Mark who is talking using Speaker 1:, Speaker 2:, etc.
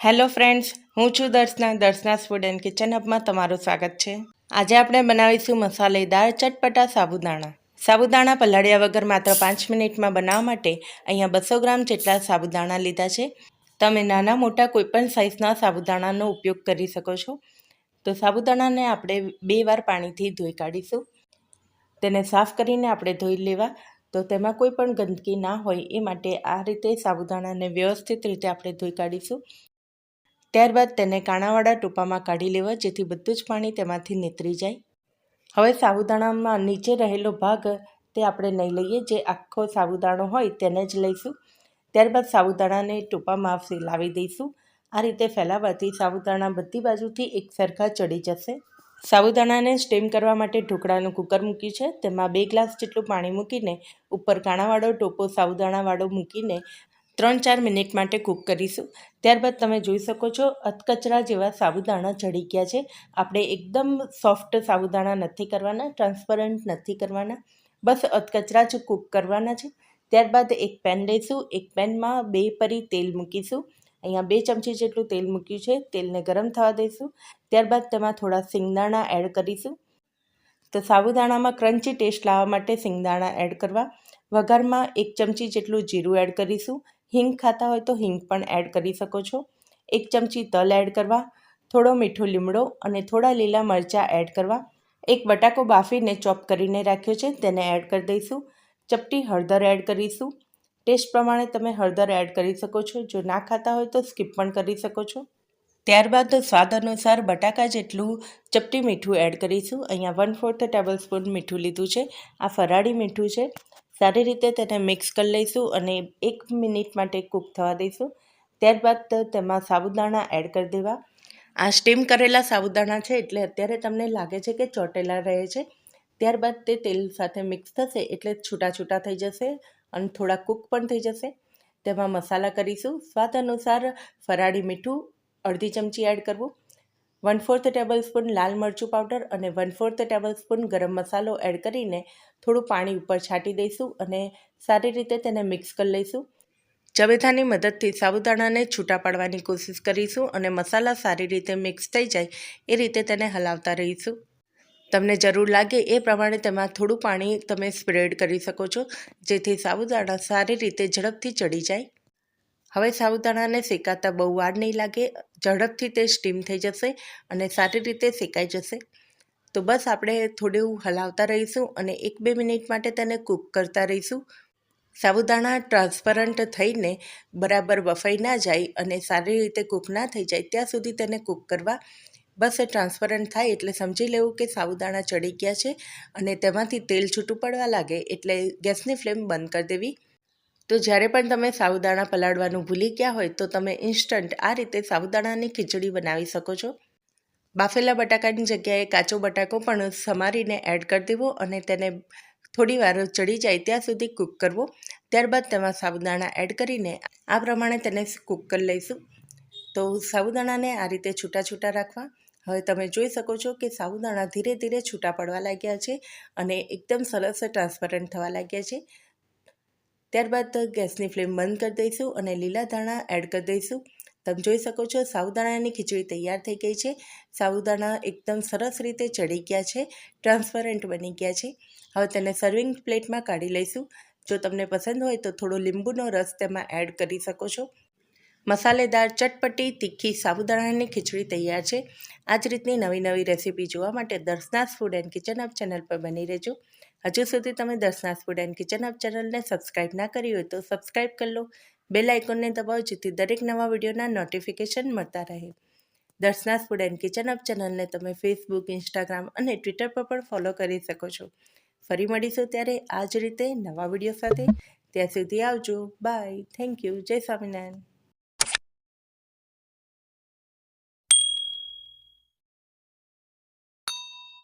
Speaker 1: Hello friends, હું છું Darshana. Darshana food and kitchen હબમાં તમારું સ્વાગત છે. આજે આપણે બનાવીશું મસાલેદાર ચટપટા સાબુદાણા. સાબુદાણા પલાળ્યા વગર માત્ર પાંચ મિનિટમાં બનાવવા માટે અહીંયા બસો ગ્રામ જેટલા સાબુદાણા લીધા છે. તમે નાના મોટા કોઈપણ સાઇઝના સાબુદાણાનો ઉપયોગ કરી શકો છો. તો સાબુદાણાને આપણે બે વાર પાણીથી ધોઈ કાઢીશું. તેને સાફ કરીને આપણે ધોઈ લેવા. તો તેમાં કોઈ પણ ગંદકી ના હોય એ માટે આ રીતે સાબુદાણાને વ્યવસ્થિત રીતે આપણે ધોઈ કાઢીશું. ત્યારબાદ તેને કાણાવાળા ટોપામાં કાઢી લેવા, જેથી બધું જ પાણી તેમાંથી નીતરી જાય. હવે સાબુદાણામાં નીચે રહેલો ભાગ તે આપણે નહીં લઈએ, જે આખો સાબુદાણો હોય તેને જ લઈશું. ત્યારબાદ સાબુદાણાને ટોપામાં લાવી દઈશું. આ રીતે ફેલાવાથી સાબુદાણા બધી બાજુથી એક સરખા ચડી જશે. સાબુદાણાને સ્ટીમ કરવા માટે ઢોકળાનું કુકર મૂક્યું છે. તેમાં બે ગ્લાસ જેટલું પાણી મૂકીને ઉપર કાણાવાળો ટોપો સાબુદાણાવાળો મૂકીને ત્રણ ચાર મિનિટ માટે કૂક કરીશું. ત્યારબાદ તમે જોઈ શકો છો, અધકચરા જેવા સાબુદાણા ચડી ગયા છે. આપણે એકદમ સોફ્ટ સાબુદાણા નથી કરવાના, ટ્રાન્સપરન્ટ નથી કરવાના. બસ અધકચરા જ કૂક કરવાના છે. ત્યારબાદ એક પેન લઈશું. એક પેનમાં બે પરી તેલ મૂકીશું. અહીંયા બે ચમચી જેટલું તેલ મૂક્યું છે. તેલને ગરમ થવા દઈશું. ત્યારબાદ તેમાં થોડા સિંગદાણા એડ કરીશું. તો સાબુદાણામાં ક્રન્ચી ટેસ્ટ લાવવા માટે સિંગદાણા એડ કરવા. વઘારમાં એક ચમચી જેટલું જીરું એડ કરીશું. હિંગ ખાતા હોય તો હિંગ પણ એડ કરી શકો છો. એક ચમચી તલ એડ કરવા, થોડો મીઠો લીમડો અને થોડા લીલા મરચાં એડ કરવા. એક બટાકો બાફીને ચોપ કરીને રાખ્યો છે, તેને એડ કરી દઈશું. ચપટી હળદર એડ કરીશું. ટેસ્ટ પ્રમાણે તમે હળદર એડ કરી શકો છો. જો ના ખાતા હોય તો સ્કીપ પણ કરી શકો છો. ત્યારબાદ સ્વાદ અનુસાર બટાકા જેટલું ચપટી મીઠું એડ કરીશું. અહીંયા વન ફોર્થ ટેબલ સ્પૂન મીઠું લીધું છે. આ ફરાળી મીઠું છે. સારી રીતે તેને મિક્સ કરી લઈશું અને એક મિનિટ માટે કૂક થવા દઈશું. ત્યારબાદ તેમાં સાબુદાણા એડ કરી દેવા. આ સ્ટીમ કરેલા સાબુદાણા છે એટલે અત્યારે તમને લાગે છે કે ચોટેલા રહે છે. ત્યારબાદ તે તેલ સાથે મિક્સ થશે એટલે છૂટા છૂટા થઈ જશે અને થોડા કૂક પણ થઈ જશે. તેમાં મસાલા કરીશું. સ્વાદ અનુસાર ફરાળી મીઠું અડધી ચમચી એડ કરવું. વન ફોર્થ ટેબલ સ્પૂન લાલ મરચું પાવડર અને વન ફોર્થ ટેબલ સ્પૂન ગરમ મસાલો એડ કરીને થોડું પાણી ઉપર છાંટી દઈશું અને સારી રીતે તેને મિક્સ કરી લઈશું. ચવેથાની મદદથી સાબુદાણાને છૂટા પાડવાની કોશિશ કરીશું અને મસાલા સારી રીતે મિક્સ થઈ જાય એ રીતે તેને હલાવતા રહીશું. તમને જરૂર લાગે એ પ્રમાણે તેમાં થોડું પાણી તમે સ્પ્રેડ કરી શકો છો, જેથી સાબુદાણા સારી રીતે ઝડપથી ચડી જાય. હવે સાબુદાણાને શેકાતા બહુ વાર નહીં લાગે, ઝડપથી તે સ્ટીમ થઈ જશે અને સારી રીતે શેકાઈ જશે. તો બસ આપણે થોડું હલાવતા રહીશું અને એક બે મિનિટ માટે તેને કૂક કરતા રહીશું. સાબુદાણા ટ્રાન્સપરન્ટ થઈને બરાબર બફાઈ ના જાય અને સારી રીતે કૂક ના થઈ જાય, ત્યાં સુધી તેને કૂક કરવા. બસ એ ટ્રાન્સપરન્ટ થાય એટલે સમજી લેવું કે સાબુદાણા ચડી ગયા છે અને તેમાંથી તેલ છૂટું પડવા લાગે એટલે ગેસની ફ્લેમ બંધ કરી દેવી. તો જ્યારે પણ તમે સાબુદાણા પલાળવાનું ભૂલી ગયા હોય તો તમે ઇન્સ્ટન્ટ આ રીતે સાબુદાણાની ખીચડી બનાવી શકો છો. બાફેલા બટાકાની જગ્યાએ કાચો બટાકો પણ સમારીને એડ કરી દેવો અને તેને થોડી વાર ચડી જાય ત્યાં સુધી કૂક કરવો. ત્યારબાદ તેમાં સાબુદાણા એડ કરીને આ પ્રમાણે તેને કૂક કરી લઈશું. તો સાબુદાણાને આ રીતે છૂટા છૂટા રાખવા. હવે તમે જોઈ શકો છો કે સાબુદાણા ધીરે ધીરે છૂટા પડવા લાગ્યા છે અને એકદમ સરસ ટ્રાન્સપરન્ટ થવા લાગ્યા છે. ત્યારબાદ ગેસની ફ્લેમ બંધ કરી દઈશું અને લીલા ધાણા એડ કરી દઈશું. તમે જોઈ શકો છો, સાબુદાણાની ખીચડી તૈયાર થઈ ગઈ છે. સાબુદાણા એકદમ સરસ રીતે ચડી ગયા છે, ટ્રાન્સપરન્ટ બની ગયા છે. હવે તેને સર્વિંગ પ્લેટમાં કાઢી લઈશું. જો તમને પસંદ હોય તો થોડો લીંબુનો રસ તેમાં એડ કરી શકો છો. મસાલેદાર ચટપટી, તીખી સાબુદાણાની ખીચડી તૈયાર છે. આ જ રીતની નવી નવી રેસીપી જોવા માટે Darshana's food and kitchen hub channel પર બની રહેજો. હજુ સુધી તમે Darshana food and kitchen hub ચેનલને સબસ્ક્રાઇબ ના કરી હોય તો સબસ્ક્રાઈબ કરી લો. બેલ આઇકોનને દબાવો જેથી દરેક નવા વિડીયોના નોટિફિકેશન મળતા રહે. Darshana food and kitchen hub ચેનલને તમે ફેસબુક ઇન્સ્ટાગ્રામ અને ટ્વિટર પર પણ ફોલો કરી શકો છો. ફરી મળીશું ત્યારે આ જ રીતે નવા વીડિયો સાથે. ત્યાં સુધી આવજો. બાય થેન્ક યુ જય સ્વામિનારાયણ.